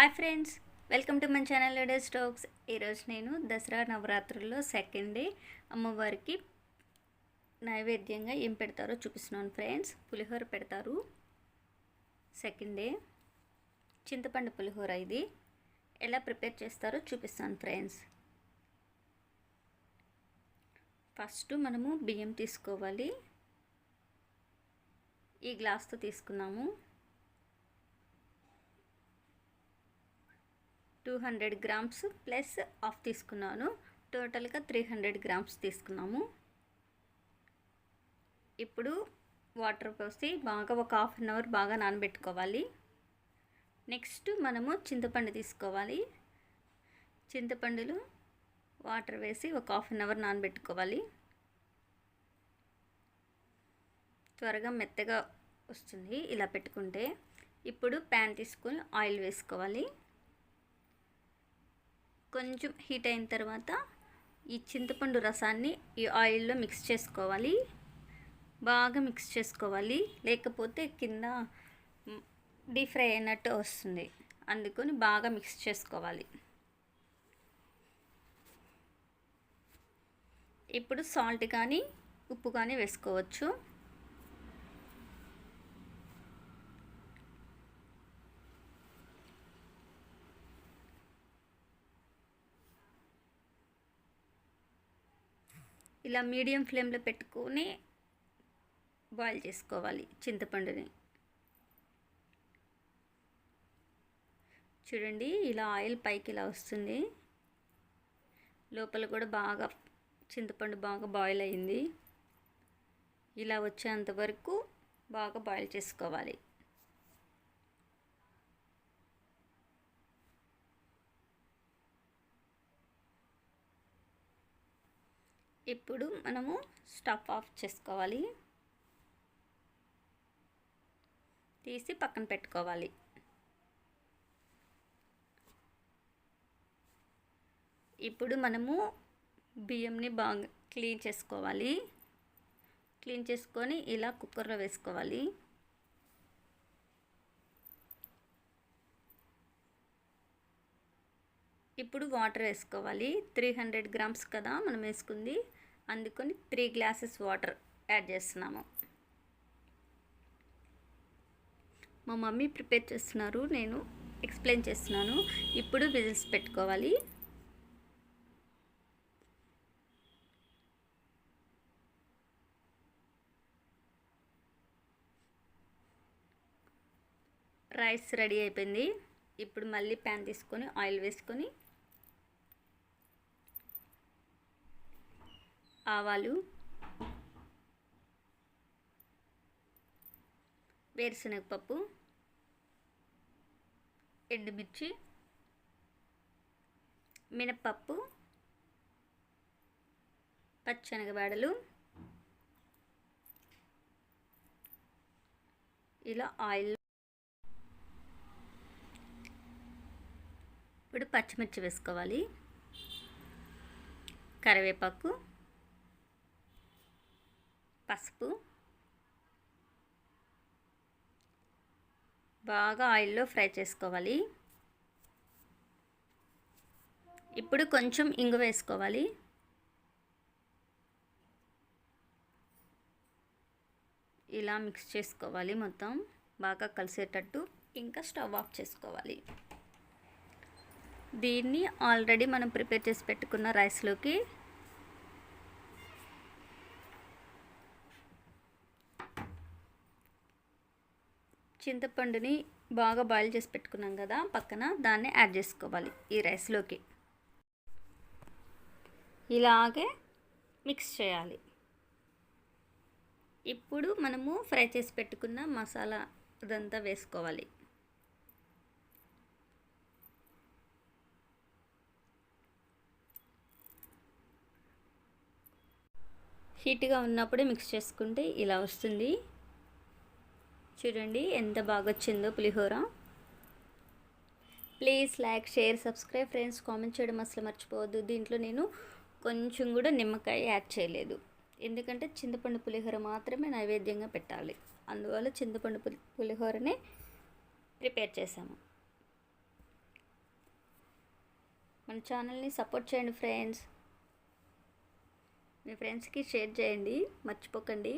Hi friends welcome to my channel లేడే stocks. ఈరోజు నేను దసరా నవరాత్రుల్లో సెకండ్ డే అమ్మవారికి నైవేద్యంగా ఏం పెడతారో చూపిస్తున్నాను ఫ్రెండ్స్. పులిహోర పెడతారు. Second day. చింతపండు పులిహోర ఇది. ఎలా ప్రిపేర్ చేస్తారో చూపిస్తాను ఫ్రెండ్స్. ఫస్ట్ మనము బియ్యం తీసుకోవాలి. ఈ గ్లాస్తో తీసుకున్నాము. Two hundred grams plus half తీసుకున్నాను. టోటల్గా త్రీ హండ్రెడ్ గ్రామ్స్ తీసుకున్నాము. ఇప్పుడు వాటర్ పోసి బాగా ఒక హాఫ్ అన్ అవర్ బాగా నానబెట్టుకోవాలి. నెక్స్ట్ మనము చింతపండు తీసుకోవాలి. చింతపండులో వాటర్ వేసి ఒక హాఫ్ అన్ అవర్ నానబెట్టుకోవాలి. త్వరగా మెత్తగా వస్తుంది ఇలా పెట్టుకుంటే. ఇప్పుడు ప్యాన్ తీసుకొని ఆయిల్ వేసుకోవాలి. కొంచెం హీట్ అయిన తర్వాత ఈ చింతపండు రసాన్ని ఈ ఆయిల్లో మిక్స్ చేసుకోవాలి. బాగా మిక్స్ చేసుకోవాలి. లేకపోతే కింద డీప్ ఫ్రై అయినట్టు వస్తుంది. అందుకని బాగా మిక్స్ చేసుకోవాలి. ఇప్పుడు సాల్ట్ కానీ ఉప్పు కానీ వేసుకోవచ్చు. ఇలా మీడియం ఫ్లేమ్లో పెట్టుకొని బాయిల్ చేసుకోవాలి చింతపండుని. చూడండి ఇలా ఆయిల్ పైకి ఇలా వస్తుంది. లోపల కూడా బాగా చింతపండు బాగా బాయిల్ అయింది. ఇలా వచ్చేంత వరకు బాగా బాయిల్ చేసుకోవాలి. ఇప్పుడు మనము స్టవ్ ఆఫ్ చేసుకోవాలి. తీసి పక్కన పెట్టుకోవాలి. ఇప్పుడు మనము బియ్యంని బాగా క్లీన్ చేసుకోవాలి. క్లీన్ చేసుకొని ఇలా కుక్కర్లో వేసుకోవాలి. ఇప్పుడు వాటర్ వేసుకోవాలి. త్రీ హండ్రెడ్ గ్రామ్స్ కదా మనం వేసుకుంది. అందుకొని త్రీ గ్లాసెస్ వాటర్ యాడ్ చేస్తున్నాము. మా మమ్మీ ప్రిపేర్ చేస్తున్నారు. నేను ఎక్స్ప్లెయిన్ చేస్తున్నాను. ఇప్పుడు విజిల్స్ పెట్టుకోవాలి. రైస్ రెడీ అయిపోయింది. ఇప్పుడు మళ్ళీ ప్యాన్ తీసుకొని ఆయిల్ వేసుకొని ఆవాలు వేరుశనగపప్పు ఎండుమిర్చి మినప్పప్పు పచ్చనగబాడలు ఇలా ఆయిల్ ఇప్పుడు పచ్చిమిర్చి వేసుకోవాలి. కరివేపాకు. పసుపు. బాగా ఆయిల్లో ఫ్రై చేసుకోవాలి. ఇప్పుడు కొంచెం ఇంగు వేసుకోవాలి. ఇలా మిక్స్ చేసుకోవాలి మొత్తం. బాగా కలిసేటట్టు ఇంకా స్టవ్ ఆఫ్ చేసుకోవాలి. దీన్ని ఆల్రెడీ మనం ప్రిపేర్ చేసి పెట్టుకున్న రైస్లోకి చింతపండుని బాగా బాయిల్ చేసి పెట్టుకున్నాం కదా పక్కన దాన్ని యాడ్ చేసుకోవాలి ఈ రైస్లోకి. ఇలాగే మిక్స్ చేయాలి. ఇప్పుడు మనము ఫ్రై చేసి పెట్టుకున్న మసాలా ఇదంతా వేసుకోవాలి. హీట్గా ఉన్నప్పుడే మిక్స్ చేసుకుంటే ఇలా వస్తుంది. చూడండి ఎంత బాగా వచ్చిందో పులిహోర. Please like share subscribe friends comment చేయడం అసలు మర్చిపోవద్దు. దీంట్లో నేను కొంచెం కూడా నిమ్మకాయ యాడ్ చేయలేదు. ఎందుకంటే చింతపండు పులిహోర మాత్రమే నైవేద్యంగా పెట్టాలి. అందువల్ల చింతపండు పులి పులిహోరనే ప్రిపేర్ చేసాము మన ఛానల్ని సపోర్ట్ చేయండి ఫ్రెండ్స్. మీ ఫ్రెండ్స్కి షేర్ చేయండి. మర్చిపోకండి.